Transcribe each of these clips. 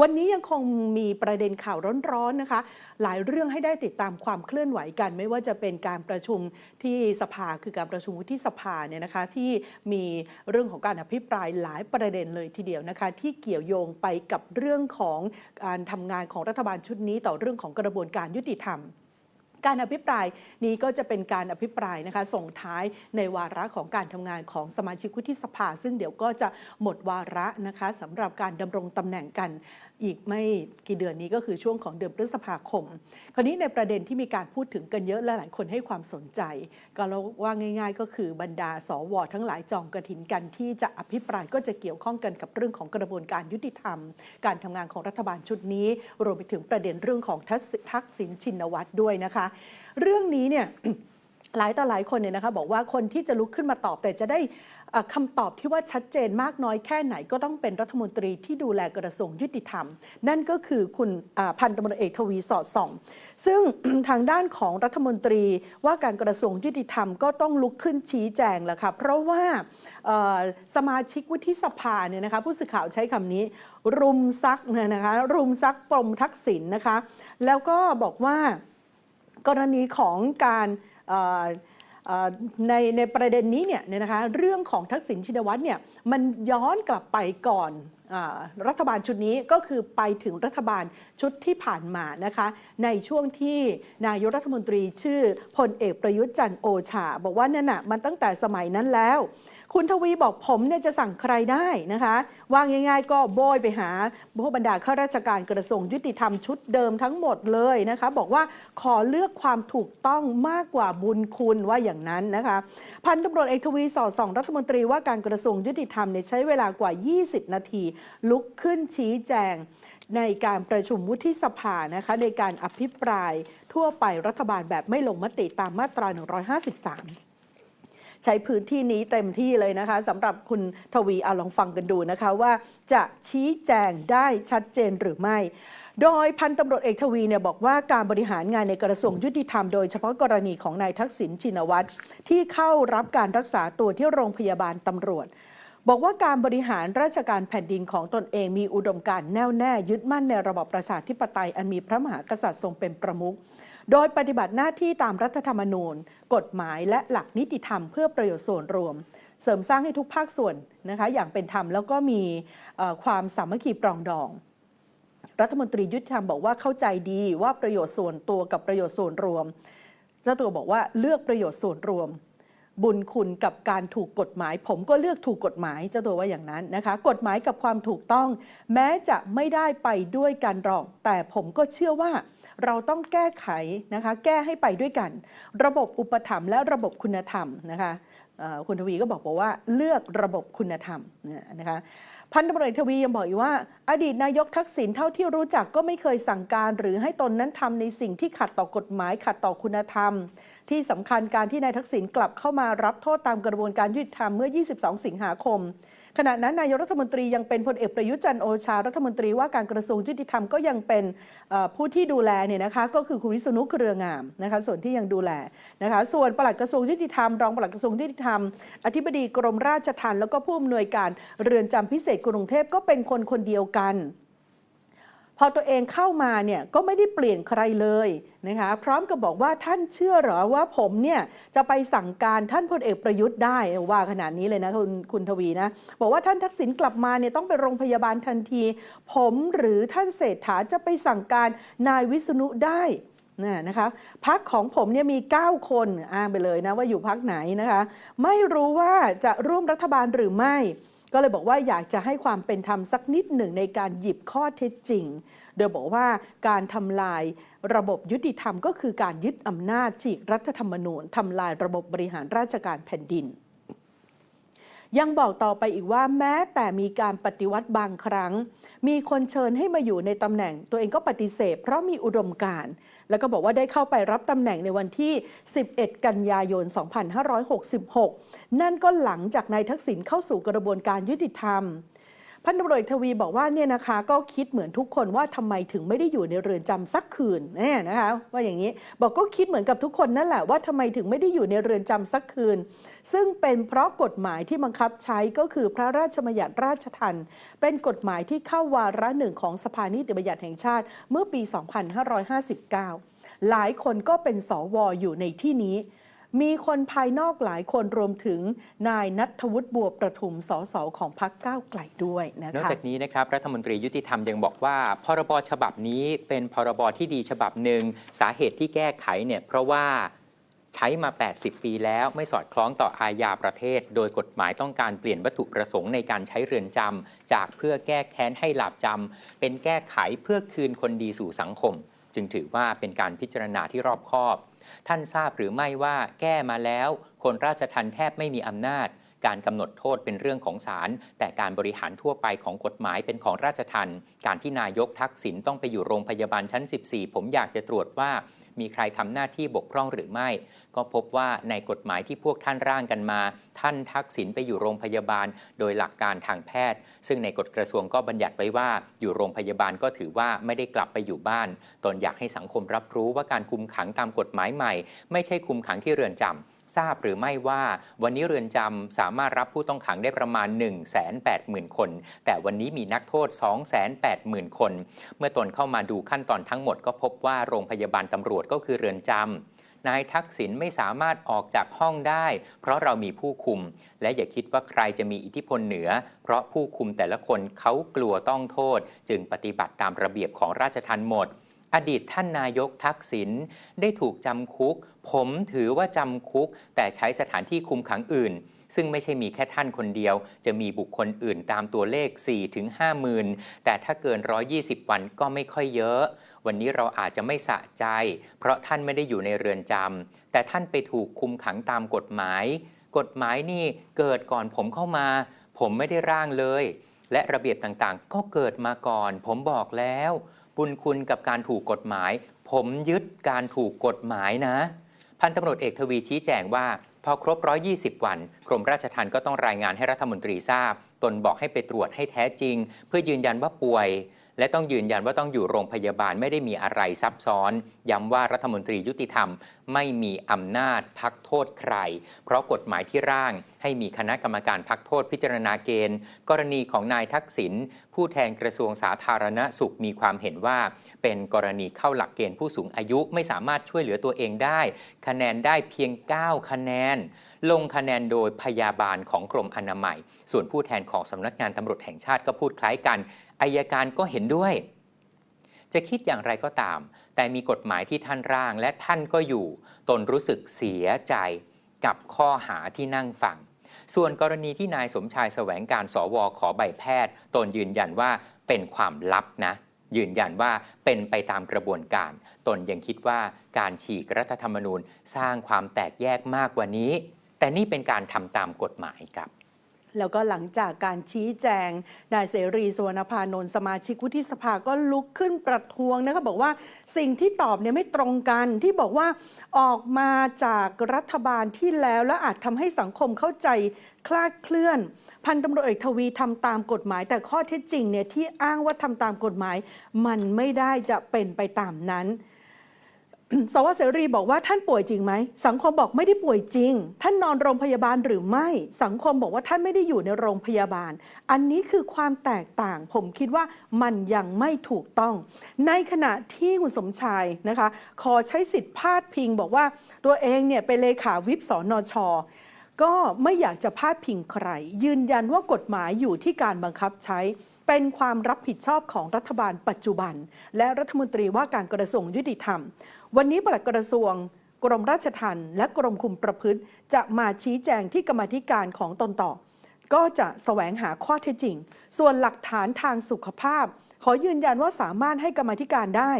วันนี้ยังคงมีประเด็นข่าวร้อนๆนะคะ หลายเรื่องให้ได้ติดตามความเคลื่อนไหวกัน ไม่ว่าจะเป็นการประชุมที่สภาคือการประชุมวุฒิสภาเนี่ยนะคะ ที่มีเรื่องของการอภิปรายหลายประเด็นเลยทีเดียวนะคะ ที่เกี่ยวโยงไปกับเรื่องของการทำงานของรัฐบาลชุดนี้ ต่อเรื่องของกระบวนการยุติธรรม การอภิปรายนี้ก็จะเป็นการอภิปรายนะคะส่งท้ายในวาระของการทำงานของสมาชิกวุฒิสภา ซึ่งเดี๋ยวก็จะหมดวาระนะคะสำหรับการดำรงตำแหน่งกัน อีกไม่กี่เดือนนี้ก็คือช่วงของเดือนพฤษภาคม คราวนี้ในประเด็นที่มีการพูดถึงกันเยอะและหลายคนให้ความสนใจ ก็เราว่าง่าย ๆ ก็คือบรรดาสวทั้งหลายจองกระถินกันที่จะอภิปรายก็จะเกี่ยวข้องกันกับเรื่องของกระบวนการยุติธรรม การทำงานของรัฐบาลชุดนี้ รวมไปถึงประเด็นเรื่องของทักษิณชินวัตรด้วยนะคะ เรื่องนี้เนี่ย หลายต่อหลายคนเนี่ยนะคะบอกว่าคนที่จะลุกขึ้นมาตอบแต่จะได้คำตอบที่ว่าชัดเจนมากน้อยแค่ไหนก็ต้องเป็นรัฐมนตรีที่ดูแลกระทรวงยุติธรรม นั่นก็คือคุณพันตำรวจเอกทวีสอดส่อง ซึ่งทางด้านของรัฐมนตรีว่าการกระทรวงยุติธรรมก็ต้องลุกขึ้นชี้แจงแหละค่ะเพราะว่าสมาชิกวุฒิสภาเนี่ยนะคะผู้สื่อข่าวใช้คำนี้ รุมซักนะคะรุมซักปมทักษิณนะคะแล้วก็บอกว่ากรณีของการ ในในประเด็นนี้เนี่ยนะคะเรื่องของทักษิณชินวัตรเนี่ยมันย้อนกลับไปก่อนอรัฐบาลชุดนี้ก็คือไปถึงรัฐบาลชุดที่ผ่านมานะคะในช่วงที่นายกรัฐมนตรีชื่อพลเอกประยุทธ์จันโอชา บอกว่านั่นน่ะมันตั้งแต่สมัยนั้นแล้ว คุณทวีบอกผมเนี่ยจะสั่งใครได้นะคะว่าง่าย ๆ ก็โบยไปหาพวกบรรดาข้าราชการกระทรวงยุติธรรมชุดเดิมทั้งหมดเลยนะคะ บอกว่าขอเลือกความถูกต้องมากกว่าบุญคุณว่าอย่างนั้นนะคะ พันตำรวจเอกทวีสอดส่องรัฐมนตรีว่าการกระทรวงยุติธรรมเนี่ยใช้เวลากว่า 20 นาที ลุกขึ้นชี้แจงในการประชุมวุฒิสภานะคะในการอภิปรายทั่วไปรัฐบาลแบบไม่ลงมติตามมาตรา 153 ใช้พื้นที่นี้เต็มที่เลยนะคะสำหรับคุณทวีเอาลองฟังกันดูนะคะว่าจะชี้แจงได้ชัดเจนหรือไม่ โดยพันตำรวจเอกทวีเนี่ยบอกว่าการบริหารงานในกระทรวงยุติธรรมโดยเฉพาะกรณีของนายทักษิณชินวัตรที่เข้ารับการรักษาตัวที่โรงพยาบาลตำรวจบอกว่าการบริหารราชการแผ่นดินของตนเองมีอุดมการณ์แน่วแน่ยึดมั่นในระบอบประชาธิปไตยอันมีพระมหากษัตริย์ทรงเป็นประมุข โดยปฏิบัติหน้าที่ตามรัฐธรรมนูญ กฎหมายและหลักนิติธรรมเพื่อประโยชน์ส่วนรวม เสริมสร้างให้ทุกภาคส่วนนะคะอย่างเป็นธรรมแล้วก็มีความสามัคคีปรองดองรัฐมนตรียุติธรรมบอกว่าเข้าใจดีว่าประโยชน์ส่วนตัวกับประโยชน์ส่วนรวม เจ้าตัวบอกว่าเลือกประโยชน์ส่วนรวม บุญคุณกับการถูกกฎหมาย ผมก็เลือกถูกกฎหมายเจ้าตัวว่าอย่างนั้นนะคะ กฎหมายกับความถูกต้อง แม้จะไม่ได้ไปด้วยกันหรอก แต่ผมก็เชื่อว่า เราต้องแก้ไขนะคะ แก้ให้ไปด้วยกัน ระบบอุปถัมภ์และระบบคุณธรรมนะคะคุณทวีก็บอกบอกว่าเลือกระบบคุณธรรมนะคะพันตำรวจทวียังบอกอีกว่า อดีตนายกทักษิณเท่าที่รู้จักก็ไม่เคยสั่งการ หรือให้ตนนั้นทำในสิ่งที่ขัดต่อกฎหมายขัดต่อคุณธรรม ที่สำคัญการที่นายทักษิณกลับเข้ามารับโทษตามกระบวนการยุติธรรมเมื่อ 22 สิงหาคม ขณะนั้นนายกรัฐมนตรียังเป็นพลเอกประยุทธ์จันโอชารัฐมนตรีว่าการกระทรวงยุติธรรมก็ยังเป็นผู้ที่ดูแลเนี่ยนะคะก็คือคุณวิษณุเครืองามนะคะส่วนที่ยังดูแลนะคะส่วนปลัดกระทรวงยุติธรรมรองปลัดกระทรวงยุติธรรม อธิบดีกรมราชทัณฑ์แล้วก็ผู้อำนวยการเรือนจำพิเศษกรุงเทพก็เป็นคนคนเดียวกัน พอตัวเองเข้ามาเนี่ยก็ไม่ได้เปลี่ยนใครเลยนะคะพร้อมกับบอกว่าท่านเชื่อหรอว่าผมเนี่ยจะไปสั่งการท่านพลเอกประยุทธ์ได้ว่าขนาดนี้เลยนะคุณคุณทวีนะบอกว่าท่านทักษิณกลับมาเนี่ยต้องไปโรงพยาบาลทันที ผมหรือท่านเศรษฐาจะไปสั่งการนายวิษณุได้นะนะคะพักของผมเนี่ยมี 9 คนอ้างไปเลยนะว่าอยู่พักไหนนะคะ ไม่รู้ว่าจะร่วมรัฐบาลหรือไม่ ก็เลยบอกว่าอยากจะให้ความเป็นธรรมสักนิดหนึ่งในการหยิบข้อเท็จจริง โดยบอกว่าการทำลายระบบยุติธรรมก็คือการยึดอำนาจฉีกรัฐธรรมนูญทำลายระบบบริหารราชการแผ่นดิน ยังบอกต่อไปอีกว่าแม้แต่มีการปฏิวัติบางครั้ง มีคนเชิญให้มาอยู่ในตำแหน่ง ตัวเองก็ปฏิเสธ เพราะมีอุดมการณ์ แล้วก็บอกว่าได้เข้าไปรับตำแหน่งในวันที่ 11 กันยายน 2566 นั่นก็หลังจากนายทักษิณเข้าสู่กระบวนการยุติธรรม พันตำรวจทวีบอกว่าเนี่ยนะคะก็คิดเหมือนทุกคนว่าทำไมถึงไม่ได้อยู่ในเรือนจำสักคืนเนี่นะคะว่าอย่างนี้บอกก็คิดเหมือนกับทุกคนนั่นแหละว่าทำไมถึงไม่ได้อยู่ในเรือนจำสักคืน ซึ่งเป็นเพราะกฎหมายที่บังคับใช้ก็คือพระราชบัญญัติราชทัณฑ์เป็นกฎหมายที่เข้าวาระหนึ่งของสภานิติบัญญัติแห่งชาติเมื่อปี 2559 หลายคนก็เป็นสวอยู่ในที่นี้ มีคนภายนอกหลายคนรวมถึงนายนัทวุฒิบัวประทุมสสของพรรคก้าวไกลด้วยนะคะนอกจากนี้นะครับรัฐมนตรียุติธรรมยังบอกว่า พรบฉบับนี้เป็นพรบที่ดีฉบับหนึ่งสาเหตุที่แก้ไขเนี่ยเพราะว่าใช้มา 80 ปีแล้วไม่สอดคล้องต่ออาญาประเทศ โดยกฎหมายต้องการเปลี่ยนวัตถุประสงค์ในการใช้เรือนจำจากเพื่อแก้แค้นให้หลาบจำเป็นแก้ไขเพื่อคืนคนดีสู่สังคม จึงถือว่าเป็นการพิจารณาที่รอบคอบ ท่านทราบหรือไม่ว่าแก้มาแล้ว คนราชทันแทบไม่มีอำนาจ การกำหนดโทษเป็นเรื่องของศาลแต่การบริหารทั่วไปของกฎหมายเป็นของราชทันการที่นายกทักษิณต้องไปอยู่โรงพยาบาลชั้น 14 ผมอยากจะตรวจว่า มีใครทำหน้าที่บกพร่องหรือไม่ ก็พบว่าในกฎหมายที่พวกท่านร่างกันมา ท่านทักษิณไปอยู่โรงพยาบาล โดยหลักการทางแพทย์ ซึ่งในกฎกระทรวงก็บัญญัติไว้ว่า อยู่โรงพยาบาลก็ถือว่าไม่ได้กลับไปอยู่บ้านตนอยากให้สังคมรับรู้ว่าการคุมขังตามกฎหมายใหม่ ไม่ใช่คุมขังที่เรือนจำ ทราบหรือไม่ว่าวันนี้เรือนจำสามารถรับผู้ต้องขังได้ประมาณ 1 8 0 0 0 0 คน แต่วันนี้มีนักโทษ 280,000 คน เมื่อตนเข้ามาดูขั้นตอนทั้งหมดก็พบว่าโรงพยาบาลตำรวจก็คือเรือนจำนายทักษิณไม่สามารถออกจากห้องได้ เพราะเรามีผู้คุม และอย่าคิดว่าใครจะมีอิทธิพลเหนือ เพราะผู้คุมแต่ละคนเขากลัวต้องโทษ จึงปฏิบัติตามระเบียบของราชทัณฑ์หมด อดีตท่านนายกทักษิณได้ถูกจำคุก ผมถือว่าจำคุก แต่ใช้สถานที่คุมขังอื่น ซึ่งไม่ใช่มีแค่ท่านคนเดียว จะมีบุคคลอื่นตามตัวเลข4ถึง5หมื่นแต่ถ้าเกิน 120 วันก็ไม่ค่อยเยอะ วันนี้เราอาจจะไม่สะใจ เพราะท่านไม่ได้อยู่ในเรือนจำแต่ท่านไปถูกคุมขังตามกฎหมาย กฎหมายนี่เกิดก่อนผมเข้ามา ผมไม่ได้ร่างเลย และระเบียบต่างๆ ก็เกิดมาก่อน ผมบอกแล้ว บุญคุณกับการถูกกฎหมาย ผมยึดการถูกกฎหมายนะ พันตำรวจเอกทวีชี้แจงว่า พอครบ 120 วัน กรมราชทัณฑ์ก็ต้องรายงานให้รัฐมนตรีทราบ ตนบอกให้ไปตรวจให้แท้จริง เพื่อยืนยันว่าป่วย และต้องยืนยันว่าต้องอยู่โรงพยาบาลไม่ได้มีอะไรซับซ้อน ย้ำว่ารัฐมนตรียุติธรรม ไม่มีอำนาจพักโทษใคร เพราะกฎหมายที่ร่างให้มีคณะกรรมการพักโทษพิจารณาเกณฑ์ กรณีของนายทักษิณผู้แทนกระทรวงสาธารณสุขมีความเห็นว่า เป็นกรณีเข้าหลักเกณฑ์ผู้สูงอายุไม่สามารถช่วยเหลือตัวเองได้ คะแนนได้เพียง 9 คะแนน ลงคะแนนโดยพยาบาลของกรมอนามัย ส่วนผู้แทนของสำนักงานตำรวจแห่งชาติก็พูดคล้ายกัน อายการก็เห็นด้วย จะคิดอย่างไรก็ตาม แต่มีกฎหมายที่ท่านร่างและท่านก็อยู่ ตนรู้สึกเสียใจกับข้อหาที่นั่งฟัง ส่วนกรณีที่นายสมชายแสวงการสวขอใบแพทย์ ตนยืนยันว่าเป็นความลับนะ ยืนยันว่าเป็นไปตามกระบวนการ ตนยังคิดว่าการฉีกรัฐธรรมนูญสร้างความแตกแยกมากกว่านี้ แต่นี่เป็นการทำตามกฎหมายครับ แล้วก็หลังจากการชี้แจงนายเสรีสุวรรณพานนท์สมาชิกวุฒิสภาก็ลุกขึ้นประท้วงนะคะบอกว่าสิ่งที่ตอบเนี่ยไม่ตรงกันที่บอกว่าออกมาจากรัฐบาลที่แล้ว และอาจทำให้สังคมเข้าใจคลาดเคลื่อน พันตำรวจเอกทวีทำตามกฎหมาย แต่ข้อเท็จจริงเนี่ยที่อ้างว่าทำตามกฎหมาย มันไม่ได้จะเป็นไปตามนั้น สวเสรีบอกว่าท่านป่วยจริงไหม สังคมบอกไม่ได้ป่วยจริง ท่านนอนโรงพยาบาลหรือไม่ สังคมบอกว่าท่านไม่ได้อยู่ในโรงพยาบาล อันนี้คือความแตกต่าง ผมคิดว่ามันยังไม่ถูกต้อง ในขณะที่คุณสมชายนะคะ ขอใช้สิทธิ์พาดพิง บอกว่าตัวเองเนี่ยเป็นเลขาวิปสอนชก็ไม่อยากจะพาดพิงใคร ยืนยันว่ากฎหมายอยู่ที่การบังคับใช้ เป็นความรับผิดชอบของรัฐบาลปัจจุบัน และรัฐมนตรีว่าการกระทรวงยุติธรรม วันนี้ปลัดกระทรวงกรมราชทัณฑ์และกรมคุมประพฤติ จะมาชี้แจงที่กรรมธิการของตนต่อ ก็จะแสวงหาข้อเท็จจริง ส่วนหลักฐานทางสุขภาพ ขอยืนยันว่าสามารถให้กรรมธิการได้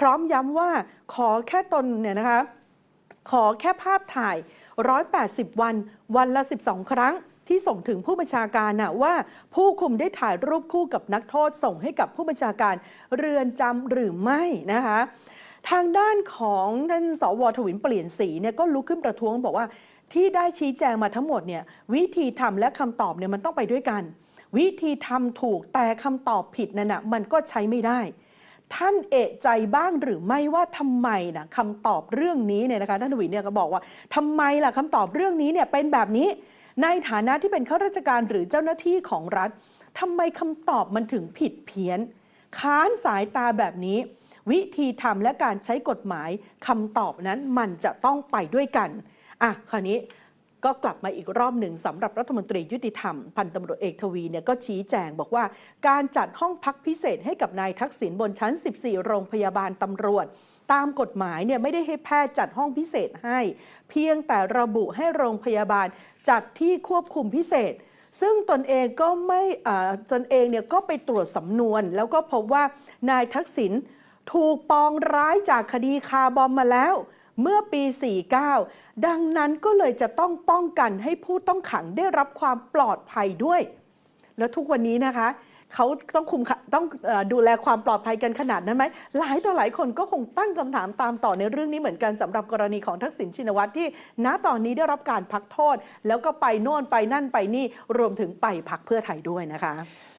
พร้อมย้ำว่าขอแค่ตนเนี่ยนะคะขอแค่ภาพถ่าย 180 วัน วันละ 12 ครั้ง ที่ส่งถึงผู้บัญชาการนะว่า ผู้คุมได้ถ่ายรูปคู่กับนักโทษส่งให้กับผู้บัญชาการเรือนจำหรือไม่นะคะทางด้านของท่านสวทวินเปลี่ยนสีเนี่ยก็ลุกขึ้นประท้วงบอกว่าที่ได้ชี้แจงมาทั้งหมดเนี่ยวิธีทำและคำตอบเนี่ยมันต้องไปด้วยกัน วิธีทำถูกแต่คำตอบผิดนั่นนะมันก็ใช้ไม่ได้ ท่านเอะใจบ้างหรือไม่ว่าทำไมนะคำตอบเรื่องนี้เนี่ยนะคะท่านทวีเนี่ยก็บอกว่าทำไมล่ะคำตอบเรื่องนี้เนี่ยเป็นแบบนี้ ในฐานะที่เป็นข้าราชการหรือเจ้าหน้าที่ของรัฐทำไมคำตอบมันถึงผิดเพี้ยน ค้านสายตาแบบนี้ วิธีทำและการใช้กฎหมายคำตอบนั้นมันจะต้องไปด้วยกันอะคราวนี้ ก็กลับมาอีกรอบหนึ่งสำหรับรัฐมนตรียุติธรรม พันตำรวจเอกทวีเนี่ยก็ชี้แจงบอกว่า การจัดห้องพักพิเศษให้กับนายทักษิณบนชั้น 14 โรงพยาบาลตำรวจตามกฎหมายเนี่ยไม่ได้ให้แพทย์จัดห้องพิเศษให้ เพียงแต่ระบุให้โรงพยาบาลจัดที่ควบคุมพิเศษ ซึ่งตนเองก็ไม่ตนเองเนี่ยก็ไปตรวจสำนวน แล้วก็พบว่านายทักษิณถูกปองร้ายจากคดีคาบอมมาแล้ว เมื่อปี 49 ดังนั้นก็เลยจะต้องป้องกันให้ผู้ต้องขังได้รับความปลอดภัยด้วย แล้วทุกวันนี้นะคะเขาต้องคุมต้องดูแลความปลอดภัยกันขนาดนั้นไหมหลายต่อหลายคนก็คงตั้งคำถามตามต่อในเรื่องนี้เหมือนกันสำหรับกรณีของทักษิณชินวัตรที่ณตอนนี้ได้รับการพักโทษ แล้วก็ไปโน่นไปนั่นไปนี่รวมถึงไปพักเพื่อไทยด้วยนะคะ